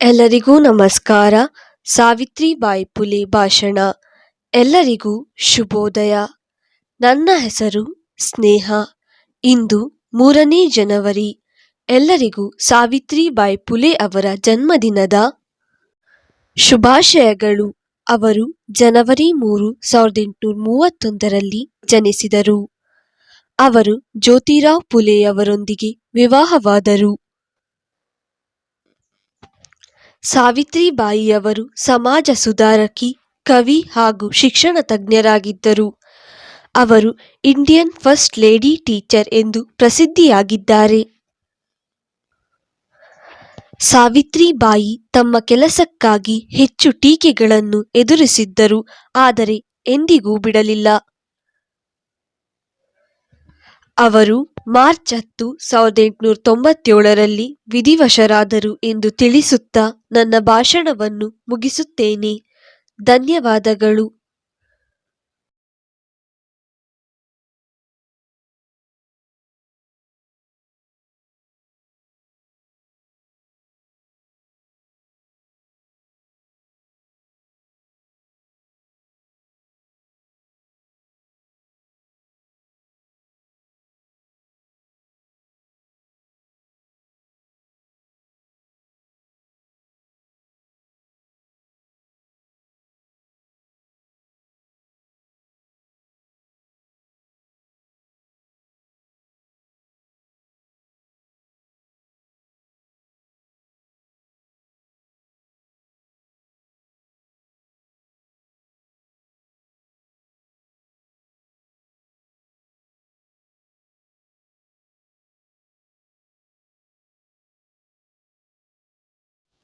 ಎಲ್ಲರಿಗೂ ನಮಸ್ಕಾರ. ಸಾವಿತ್ರಿಬಾಯಿ ಪುಲೆ ಭಾಷಣ. ಎಲ್ಲರಿಗೂ ಶುಭೋದಯ. ನನ್ನ ಹೆಸರು ಸ್ನೇಹ. ಇಂದು ಮೂರನೇ ಜನವರಿ. ಎಲ್ಲರಿಗೂ ಸಾವಿತ್ರಿಬಾಯಿ ಪುಲೆ ಅವರ ಜನ್ಮದಿನದ ಶುಭಾಶಯಗಳು. ಅವರು ಜನವರಿ ಮೂರು, ಸಾವಿರದ ಎಂಟುನೂರ ಮೂವತ್ತೊಂದರಲ್ಲಿ ಜನಿಸಿದರು. ಅವರು ಜ್ಯೋತಿರಾವ್ ಪುಲೆಯವರೊಂದಿಗೆ ವಿವಾಹವಾದರು. ಸಾವಿತ್ರಿಬಾಯಿಯವರು ಸಮಾಜ ಸುಧಾರಕಿ, ಕವಿ ಹಾಗೂ ಶಿಕ್ಷಣ ತಜ್ಞರಾಗಿದ್ದರು. ಅವರು ಇಂಡಿಯನ್ ಫಸ್ಟ್ ಲೇಡಿ ಟೀಚರ್ ಎಂದು ಪ್ರಸಿದ್ಧಿಯಾಗಿದ್ದಾರೆ. ಸಾವಿತ್ರಿಬಾಯಿ ತಮ್ಮ ಕೆಲಸಕ್ಕಾಗಿ ಹೆಚ್ಚು ಟೀಕೆಗಳನ್ನು ಎದುರಿಸಿದ್ದರು, ಆದರೆ ಎಂದಿಗೂ ಬಿಡಲಿಲ್ಲ. ಅವರು ಮಾರ್ಚ್ ಹತ್ತು ಸಾವಿರದ ಎಂಟುನೂರ ತೊಂಬತ್ತೇಳರಲ್ಲಿ ವಿಧಿವಶರಾದರು ಎಂದು ತಿಳಿಸುತ್ತಾ ನನ್ನ ಭಾಷಣವನ್ನು ಮುಗಿಸುತ್ತೇನೆ. ಧನ್ಯವಾದಗಳು.